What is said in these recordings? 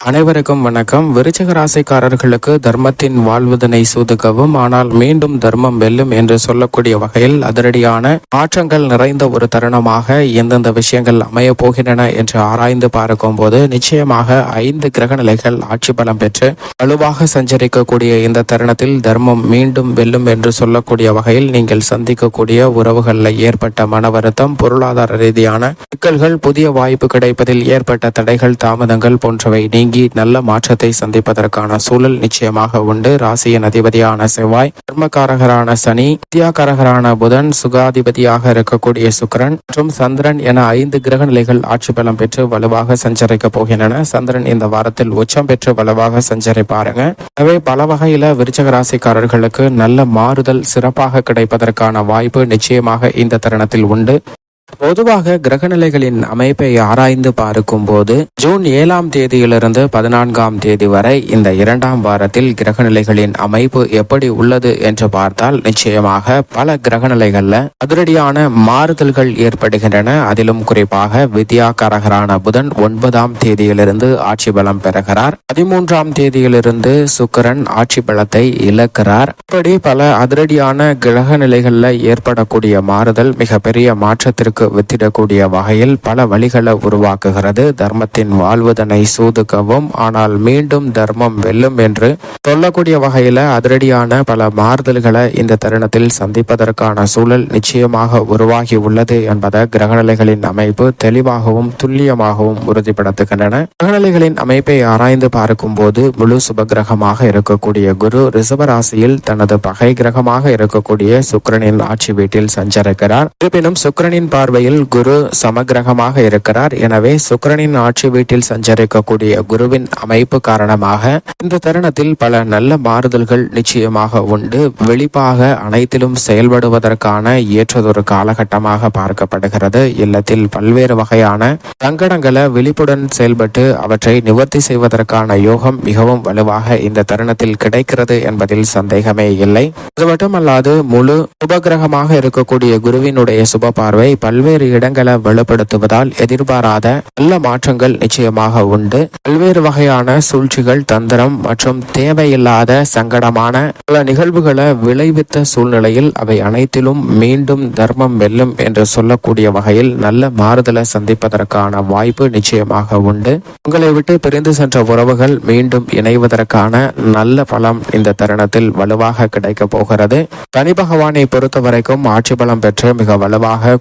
அனைவருக்கும் வணக்கம். விருச்சக ராசிக்காரர்களுக்கு தர்மத்தின் வாழ்வதனை சூதுகவும் ஆனால் மீண்டும் தர்மம் வெல்லும் என்று சொல்லக்கூடிய வகையில் அதிரடியான மாற்றங்கள் நிறைந்த ஒரு தருணமாக எந்தெந்த விஷயங்கள் அமைய போகின்றன என்று ஆராய்ந்து பார்க்கும் போது நிச்சயமாக ஐந்து கிரக நிலைகள் ஆட்சி பலம் பெற்று வலுவாக சஞ்சரிக்கக்கூடிய இந்த தருணத்தில் தர்மம் மீண்டும் வெல்லும் என்று சொல்லக்கூடிய வகையில் நீங்கள் சந்திக்கக்கூடிய உறவுகளில் ஏற்பட்ட மன வருத்தம் பொருளாதார ரீதியான சிக்கல்கள் புதிய வாய்ப்பு கிடைப்பதில் ஏற்பட்ட தடைகள் தாமதங்கள் போன்றவை நீங்கி நல்ல மாற்றத்தை சந்திப்பதற்கான சூழல் நிச்சயமாக உண்டு. ராசியின் அதிபதியான செவ்வாய் தர்மகாரகரான சனி வித்யாகாரகரான புதன் சுகாதிபதியாக இருக்கக்கூடிய சுக்கிரன் மற்றும் சந்திரன் என ஐந்து கிரக நிலைகள் ஆட்சி பலம் பெற்று வலுவாக சஞ்சரிக்க போகின்றன. சந்திரன் இந்த வாரத்தில் உச்சம் பெற்று வலுவாக சஞ்சரிப்பாருங்க. எனவே பல வகையில விருச்சக ராசிக்காரர்களுக்கு நல்ல மாறுதல் சிறப்பாக கிடைப்பதற்கான வாய்ப்பு நிச்சயமாக இந்த தருணத்தில் உண்டு. பொதுவாக கிரகநிலைகளின் அமைப்பை ஆராய்ந்து பார்க்கும்போது ஜூன் ஏழாம் தேதியிலிருந்து பதினான்காம் தேதி வரை இந்த இரண்டாம் வாரத்தில் கிரகநிலைகளின் அமைப்பு எப்படி உள்ளது என்று பார்த்தால் நிச்சயமாக பல கிரகநிலைகள்ல அதிரடியான மாறுதல்கள் ஏற்படுகின்றன. அதிலும் குறிப்பாக வித்யாகாரகரான புதன் ஒன்பதாம் தேதியிலிருந்து ஆட்சி பலம் பெறுகிறார். பதிமூன்றாம் தேதியிலிருந்து சுக்கிரன் ஆட்சி பலத்தை இழக்கிறார். இப்படி பல அதிரடியான கிரக நிலைகள்ல ஏற்படக்கூடிய மாறுதல் மிகப்பெரிய மாற்றத்திற்கு வித்திடக்கூடிய வகையில் பல வழிகளை உருவாக்குகிறது. தர்மத்தின் வாழ்வதனை சூதுக்கவும் ஆனால் மீண்டும் தர்மம் வெல்லும் என்று சொல்லக்கூடிய வகையில அதிரடியான பல மாறுதல்களை இந்த தருணத்தில் சந்திப்பதற்கான சூழல் நிச்சயமாக உருவாகி உள்ளது என்பதை கிரகநிலைகளின் அமைப்பு தெளிவாகவும் துல்லியமாகவும் உறுதிப்படுத்துகின்றன. கிரகநிலைகளின் அமைப்பை ஆராய்ந்து பார்க்கும்போது முழு சுபகிரகமாக இருக்கக்கூடிய குரு ரிசவராசியில் தனது பகை கிரகமாக இருக்கக்கூடிய சுக்கிரனின் ஆட்சி வீட்டில் சஞ்சரிக்கிறார். இருப்பினும் சுக்கிரனின் பார்வையில் குரு சமகிரகமாக இருக்கிறார். எனவே சுக்கரனின் ஆட்சி வீட்டில் சஞ்சரிக்கக்கூடிய குருவின் அமைப்பு காரணமாக இந்த தருணத்தில் பல நல்ல மாறுதல்கள் நிச்சயமாக உண்டு. வெளிப்பாக அனைத்திலும் செயல்படுவதற்கான ஏற்றதொரு காலகட்டமாக பார்க்கப்படுகிறது. இல்லத்தில் பல்வேறு வகையான சங்கடங்களை விழிப்புடன் செயல்பட்டு அவற்றை நிவர்த்தி செய்வதற்கான யோகம் மிகவும் வலுவாக இந்த தருணத்தில் கிடைக்கிறது என்பதில் சந்தேகமே இல்லை. அது மட்டுமல்லாது முழு சுபகிரகமாக இருக்கக்கூடிய குருவினுடைய சுப பார்வை பல்வேறு பல்வேறு இடங்களை வலுப்படுத்துவதால் எதிர்பாராத நல்ல மாற்றங்கள் நிச்சயமாக உண்டு. பல்வேறு வகையான சூழ்ச்சிகள் தந்திரம் மற்றும் தேவையில்லாத சங்கடமான பல நிகழ்வுகளை விளைவித்த சூழ்நிலையில் அவை அனைத்திலும் மீண்டும் தர்மம் வெல்லும் என்று சொல்லக்கூடிய வகையில் நல்ல மாறுதலை சந்திப்பதற்கான வாய்ப்பு நிச்சயமாக உண்டு. உங்களை விட்டு பிரிந்து சென்ற உறவுகள் மீண்டும் இணைவதற்கான நல்ல பலம் இந்த தருணத்தில் வலுவாக கிடைக்க போகிறது. தனி பகவானை பொறுத்த வரைக்கும் ஆட்சி பலம் பெற்று மிக வலுவாக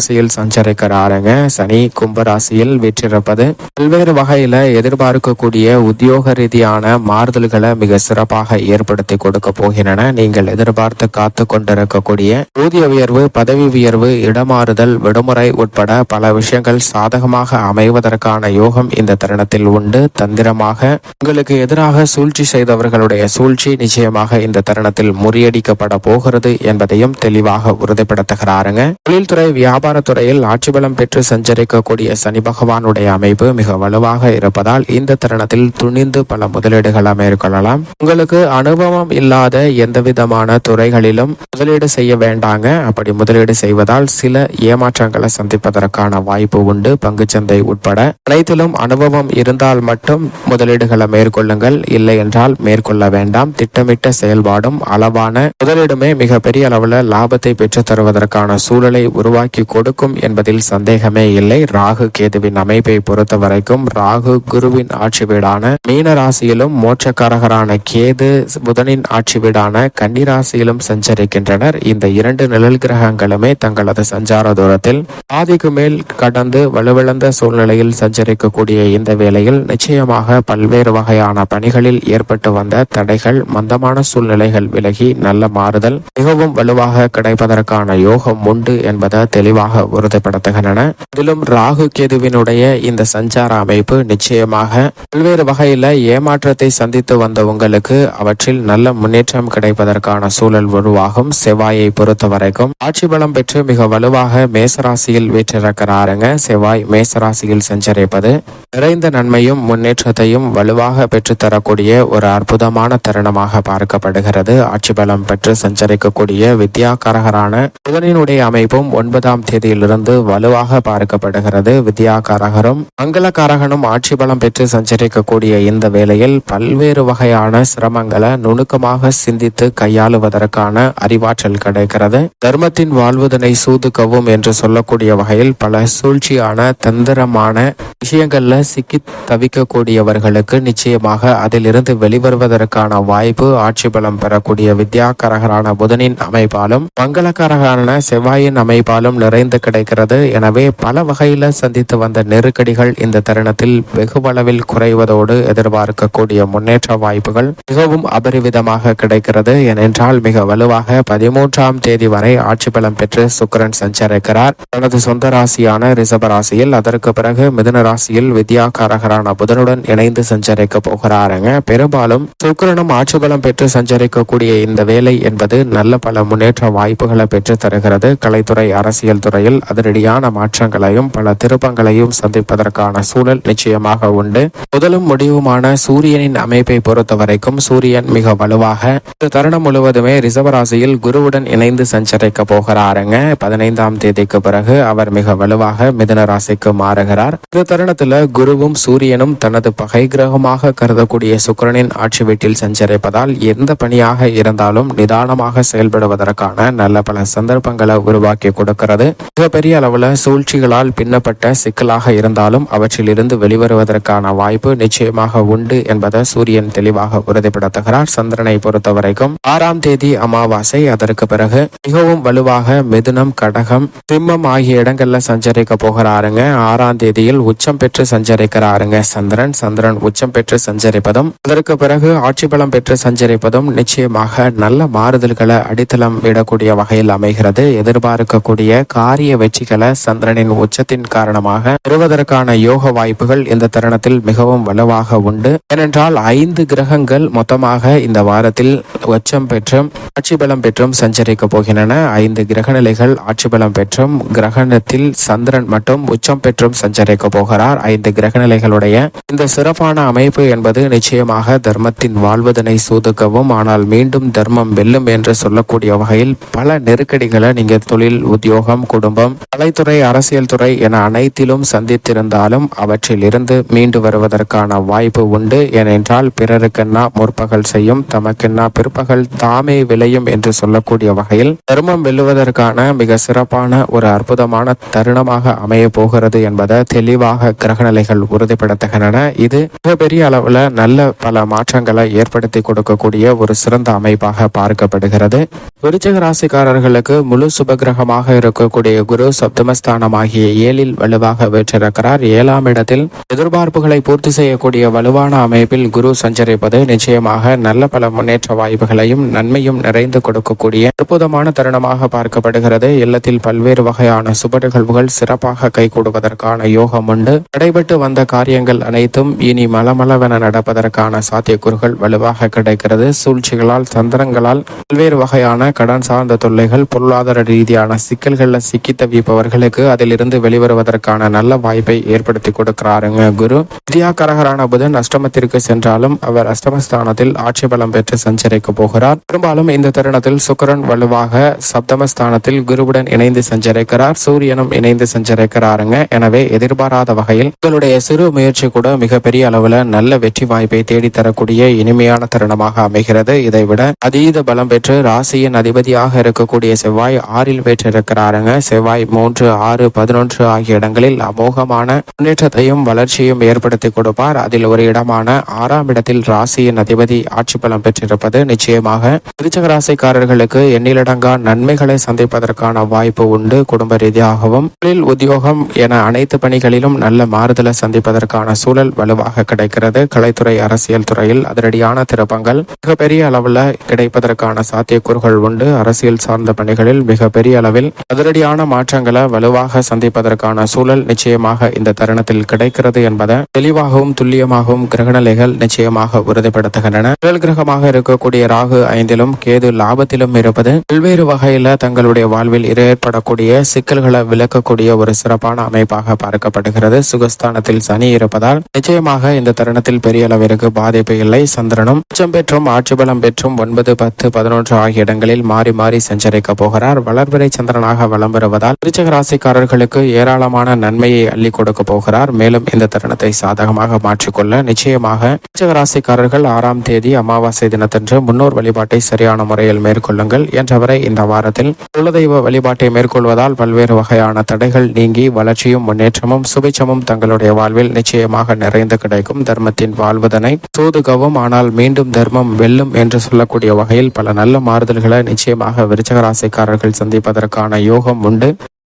கும்பராசியில் சஞ்சரிக்கிறாருங்க. சனி கும்பராசியில் வீற்றிருப்பது பல்வேறு வகையில எதிர்பார்க்கக்கூடிய உத்தியோக ரீதியான மாறுதல்களை மிக சிறப்பாக ஏற்படுத்தி கொடுக்க போகின்றன. நீங்கள் எதிர்பார்த்து காத்து கொண்டிருக்கக்கூடிய ஊதிய உயர்வு பதவி உயர்வு இடமாறுதல் விடுமுறை உட்பட பல விஷயங்கள் சாதகமாக அமைவதற்கான யோகம் இந்த தருணத்தில் உண்டு. தந்திரமாக உங்களுக்கு எதிராக சூழ்ச்சி செய்தவர்களுடைய சூழ்ச்சி நிச்சயமாக இந்த தருணத்தில் முறியடிக்கப்பட போகிறது என்பதையும் தெளிவாக உறுதிப்படுத்துகிறாருங்க. தொழில்துறை வியாபார வியாபாரத்துறையில் ஆட்சி பலம் பெற்று சஞ்சரிக்கக்கூடிய சனி பகவானுடைய அமைப்பு மிக வலுவாக இருப்பதால் இந்த தருணத்தில் துணிந்து பல முதலீடுகளை மேற்கொள்ளலாம். உங்களுக்கு அனுபவம் இல்லாத எந்த விதமான துறைகளிலும் முதலீடு செய்ய வேண்டாங்க. அப்படி முதலீடு செய்வதால் சில ஏமாற்றங்களை சந்திப்பதற்கான வாய்ப்பு உண்டு. பங்குச்சந்தை உட்பட அனைத்திலும் அனுபவம் இருந்தால் மட்டும் முதலீடுகளை மேற்கொள்ளுங்கள். இல்லை என்றால் மேற்கொள்ள வேண்டாம். திட்டமிட்ட செயல்பாடும் அளவான முதலீடுமே மிக பெரிய அளவில் லாபத்தை பெற்று தருவதற்கான சூழலை உருவாக்கி கொடுக்கும் என்பதில் சந்தேகமே இல்லை. ராகு கேதுவின் அமைப்பை பொறுத்த வரைக்கும் ராகு குருவின் ஆட்சி வீடான மீன ராசியிலும் மோட்சக்காரகரான கேது புதனின் ஆட்சி வீடான கன்னி ராசியிலும் சஞ்சரிக்கின்றனர். இந்த இரண்டு நிழல் கிரகங்களுமே தங்களது சஞ்சார தூரத்தில் பாதிக்கு மேல் கடந்து வலுவிழந்த சூழ்நிலையில் சஞ்சரிக்கக்கூடிய இந்த வேளையில் நிச்சயமாக பல்வேறு வகையான பணிகளில் ஏற்பட்டு வந்த தடைகள் மந்தமான சூழ்நிலைகள் விலகி நல்ல மாறுதல் மிகவும் வலுவாக கிடைப்பதற்கான யோகம் உண்டு என்பதை தெளிவாக உறுதிப்படுத்துகின்றன. அதிலும் ராகு கேதுவினுடைய இந்த சஞ்சார அமைப்பு நிச்சயமாக பல்வேறு வகையில ஏமாற்றத்தை சந்தித்து வந்த உங்களுக்கு அவற்றில் நல்ல முன்னேற்றம் கிடைப்பதற்கான சூழல் உருவாகும். செவ்வாயை பொறுத்த வரைக்கும் ஆட்சி பலம் பெற்று மிக வலுவாக மேசராசியில் வீற்றிருக்கிறாருங்க. செவ்வாய் மேசராசியில் சஞ்சரிப்பது நிறைந்த நன்மையும் முன்னேற்றத்தையும் வலுவாக பெற்றுத்தரக்கூடிய ஒரு அற்புதமான தருணமாக பார்க்கப்படுகிறது. ஆட்சி பலம் பெற்று சஞ்சரிக்கக்கூடிய வித்யாகரகரான புதனினுடைய அமைப்பும் ஒன்பதாம் தேதியிலிருந்து வலுவாக பார்க்கப்படுகிறது. வித்யாகாரகரும் மங்களகாரகனும் ஆட்சி பலம் பெற்று சஞ்சரிக்கக்கூடிய இந்த வேளையில் பல்வேறு வகையான சிரமங்களை நுணுக்கமாக சிந்தித்து கையாளுவதற்கான அறிவாற்றல் கிடைக்கிறது. தர்மத்தின் வாழ்வதனை சூதுக்கவும் என்று சொல்லக்கூடிய வகையில் பல சூழ்ச்சியான தந்திரமான விஷயங்கள்ல சிக்கி தவிக்கக்கூடியவர்களுக்கு நிச்சயமாக அதிலிருந்து வெளிவருவதற்கான வாய்ப்பு ஆட்சி பலம் பெறக்கூடிய வித்யாகரகரான புதனின் அமைப்பாலும் மங்களகரகரான செவ்வாயின் அமைப்பாலும் குறைந்து கிடைக்கிறது. எனவே பல வகையில் சந்தித்து வந்த நெருக்கடிகள் இந்த தருணத்தில் வெகுவளவில் குறைவதோடு எதிர்பார்க்கக்கூடிய முன்னேற்ற வாய்ப்புகள் மிகவும் அபரிவிதமாக கிடைக்கிறது. ஏனென்றால் மிக வலுவாக பதிமூன்றாம் தேதி வரை ஆட்சி பலம் பெற்று சுக்கிரன் சஞ்சரிக்கிறார். தனது சொந்த ராசியான ரிசப ராசியில் அதற்கு பிறகு மிதுன ராசியில் வித்யாகாரகரான புதனுடன் இணைந்து சஞ்சரிக்க போகிறாருங்க பெரும்பாலும் சுக்கிரனும் ஆட்சி பலம் பெற்று சஞ்சரிக்கக்கூடிய இந்த வேலை என்பது நல்ல பல முன்னேற்ற வாய்ப்புகளை பெற்று தருகிறது. கலைத்துறை அரசியல் துறையில் அதிரடியான மாற்றங்களையும் பல திருப்பங்களையும் சந்திப்பதற்கான சூழல் நிச்சயமாக உண்டு. முதலும் முடிவுமான சூரியனின் அமைப்பை பொறுத்த வரைக்கும் சூரியன் மிக வலுவாக இந்த தருணம் முழுவதுமே ரிசவராசியில் குருவுடன் இணைந்து சஞ்சரிக்க போகிறாருங்க. பதினைந்தாம் தேதிக்கு பிறகு அவர் மிக வலுவாக மிதன ராசிக்கு மாறுகிறார். இந்த தருணத்துல குருவும் சூரியனும் தனது பகை கிரகமாக கருதக்கூடிய சுக்கிரனின் ஆட்சி வீட்டில் சஞ்சரிப்பதால் எந்த பணியாக இருந்தாலும் நிதானமாக செயல்படுவதற்கான நல்ல பல சந்தர்ப்பங்களை உருவாக்கி கொடுக்கிறது. மிகப்பெரிய அளவில் சூழ்ச்சிகளால் பின்னப்பட்ட சிக்கலாக இருந்தாலும் அவற்றிலிருந்து வெளிவருவதற்கான வாய்ப்பு நிச்சயமாக உண்டு என்பதை சூரியன் தெளிவாக உறுதிப்படுத்துகிறார். சந்திரனை பொறுத்த வரைக்கும் ஆறாம் தேதி அமாவாசை. அதற்கு பிறகு மிகவும் வலுவாக மிதுனம் கடகம் சிம்மம் ஆகிய இடங்கள்ல சஞ்சரிக்க போகிறாருங்க. ஆறாம் தேதியில் உச்சம் பெற்று சஞ்சரிக்கிறாருங்க சந்திரன். சந்திரன் உச்சம் பெற்று சஞ்சரிப்பதும் அதற்கு பிறகு ஆட்சி பலம் பெற்று சஞ்சரிப்பதும் நிச்சயமாக நல்ல மாறுதல்களை அடித்தளம் விடக்கூடிய வகையில் அமைகிறது. எதிர்பார்க்கக்கூடிய காரிய வெற்றிகளை சந்திரனின் உச்சத்தின் காரணமாக பெறுவதற்கான யோக வாய்ப்புகள் இந்த தருணத்தில் மிகவும் வலுவாக உண்டு. ஏனென்றால் ஐந்து கிரகங்கள் மொத்தமாக இந்த வாரத்தில் உச்சம் பெற்றும் ஆட்சி பலம் பெற்றும் சஞ்சரிக்க போகின்றன. ஐந்து கிரக நிலைகள் ஆட்சி பலம் பெற்றும் கிரகணத்தில் சந்திரன் மட்டும் உச்சம் பெற்றும் சஞ்சரிக்க போகிறார். ஐந்து கிரக நிலைகளுடைய இந்த சிறப்பான அமைப்பு என்பது நிச்சயமாக தர்மத்தின் வாழ்வதனை சூதுக்கவும் ஆனால் மீண்டும் தர்மம் வெல்லும் என்று சொல்லக்கூடிய வகையில் பல நெருக்கடிகளை நீங்க தொழில் உத்தியோகம் குடும்பம் கலைத்துறை அரசியல் துறை என அனைத்திலும் சந்தித்திருந்தாலும் அவற்றில் இருந்து மீண்டு வருவதற்கான வாய்ப்பு உண்டு ஏனென்றால் பிறருக்கென்னா முற்பகல் செய்யும் தமக்கென்னா பிற்பகல் தாமே விளையும் என்று சொல்லக்கூடிய வகையில் தர்மம் வெல்லுவதற்கான மிக சிறப்பான ஒரு அற்புதமான தருணமாக அமைய போகிறது என்பதை தெளிவாக கிரகநிலைகள் உறுதிப்படுத்துகின்றன. இது மிகப்பெரிய அளவுல நல்ல பல மாற்றங்களை ஏற்படுத்தி கொடுக்கக்கூடிய ஒரு சிறந்த அமைப்பாக பார்க்கப்படுகிறது. விருச்சக ராசிக்காரர்களுக்கு முழு சுபகிரகமாக இருக்கக்கூடிய குரு சப்தமஸ்தானமாகிய ஏழில் வலுவாக பெற்றிருக்கிறார் ஏழாம் இடத்தில் எதிர்பார்ப்புகளை பூர்த்தி செய்யக்கூடிய வலுவான அமைப்பில் குரு சஞ்சரிப்பது நிச்சயமாக நல்ல பல முன்னேற்ற வாய்ப்புகளையும் நன்மையும் நிறைந்து கொடுக்கக்கூடிய அற்புதமான தருணமாக பார்க்கப்படுகிறது. இல்லத்தில் பல்வேறு வகையான சுப நிகழ்வுகள் சிறப்பாக கைகூடுவதற்கான யோகம் உண்டு. நடைபெற்று வந்த காரியங்கள் அனைத்தும் இனி மலமளவென நடப்பதற்கான சாத்தியக்கூறுகள் வலுவாக கிடைக்கிறது. சூழ்ச்சிகளால் தந்திரங்களால் பல்வேறு வகையான கடன் சார்ந்த தொல்லைகள் பொருளாதார ரீதியான சிக்கல்களில் தவிப்பவர்களுக்கு அதிலிருந்து வெளிவருவதற்கான நல்ல வாய்ப்பை ஏற்படுத்தி கொடுக்கிறாருங்க குரு. வித்யாகரகரான புதன் அஷ்டமத்திற்கு சென்றாலும் அவர் அஷ்டமஸ்தானத்தில் ஆட்சி பலம் பெற்று சஞ்சரிக்க போகிறார். பெரும்பாலும் இந்த தருணத்தில் சுக்கரன் வலுவாக சப்தமஸ்தானத்தில் குருவுடன் இணைந்து சஞ்சரிக்கிறார். சூரியனும் இணைந்து சஞ்சரிக்கிறாருங்க. எனவே எதிர்பாராத வகையில் உங்களுடைய சிறு முயற்சி கூட மிகப்பெரிய அளவுல நல்ல வெற்றி வாய்ப்பை தேடித்தரக்கூடிய இனிமையான தருணமாக அமைகிறது. இதைவிட அதீத பலம் பெற்று ராசியின் அதிபதியாக இருக்கக்கூடிய செவ்வாய் ஆறில் பெற்றிருக்கிறாருங்க செவ்வாய் மூன்று ஆறு பதினொன்று ஆகிய இடங்களில் அமோகமான முன்னேற்றத்தையும் வளர்ச்சியும் ஏற்படுத்தி கொடுப்பார். அதில் ஒரு இடமான ஆறாம் இடத்தில் ராசியின் அதிபதி ஆட்சி பலம் பெற்றிருப்பது நிச்சயமாக விருச்சக ராசிக்காரர்களுக்கு எண்ணிலடங்கா நன்மைகளை சந்திப்பதற்கான வாய்ப்பு உண்டு. குடும்ப ரீதியாகவும் தொழில் உத்தியோகம் என அனைத்து பணிகளிலும் நல்ல மாறுதலை சந்திப்பதற்கான சூழல் வலுவாக கிடைக்கிறது. கலைத்துறை அரசியல் துறையில் அதிரடியான திருப்பங்கள் மிகப்பெரிய அளவில் கிடைப்பதற்கான சாத்தியக்கூறுகள் உண்டு. அரசியல் சார்ந்த பணிகளில் மிகப்பெரிய அளவில் அதிரடியான மாற்றங்களை வலுவாக சந்திப்பதற்கான சூழல் நிச்சயமாக இந்த தருணத்தில் கிடைக்கிறது என்பதை தெளிவாகவும் துல்லியமாகவும் கிரகநிலைகள் நிச்சயமாக உறுதிப்படுத்துகின்றன. முதல் கிரகமாக இருக்கக்கூடிய ராகு ஐந்திலும் கேது லாபத்திலும் இருப்பது பல்வேறு வகையில தங்களுடைய வாழ்வில் ஏற்படக்கூடிய சிக்கல்களை விளக்கக்கூடிய ஒரு சிறப்பான அமைப்பாக பார்க்கப்படுகிறது. சுகஸ்தானத்தில் சனி இருப்பதால் நிச்சயமாக இந்த தருணத்தில் பெரிய அளவிற்கு பாதிப்பு இல்லை. சந்திரனும் உச்சம் பெற்றும் ஆட்சி பலம் பெற்றும் ஒன்பது பத்து பதினொன்று ஆகிய இடங்களில் மாறி மாறி சஞ்சரிக்க போகிறார். வளர்பிறை சந்திரனாக வளம் வருவதால் விருச்சக ராசிக்காரர்களுக்கு ஏராளமான நன்மையை அள்ளி கொடுக்க போகிறார். மேலும் இந்த தருணத்தை சாதகமாக மாற்றிக்கொள்ள நிச்சயமாக விருச்சக ராசிக்காரர்கள் ஆறாம் தேதி அமாவாசை தினத்தன்று முன்னோர் வழிபாட்டை சரியான முறையில் மேற்கொள்ளுங்கள் என்றவரை இந்த வாரத்தில் குலதெய்வ வழிபாட்டை மேற்கொள்வதால் பல்வேறு வகையான தடைகள் நீங்கி வளர்ச்சியும் முன்னேற்றமும் சுபிச்சமும் தங்களுடைய வாழ்வில் நிச்சயமாக நிறைந்து கிடைக்கும். தர்மத்தின் வாழ்வதனை சூதுகவும் ஆனால் மீண்டும் தர்மம் வெல்லும் என்று சொல்லக்கூடிய வகையில் பல நல்ல மாறுதல்களை நிச்சயமாக விருச்சக ராசிக்காரர்கள் சந்திப்பதற்கான யோகம் உண்டு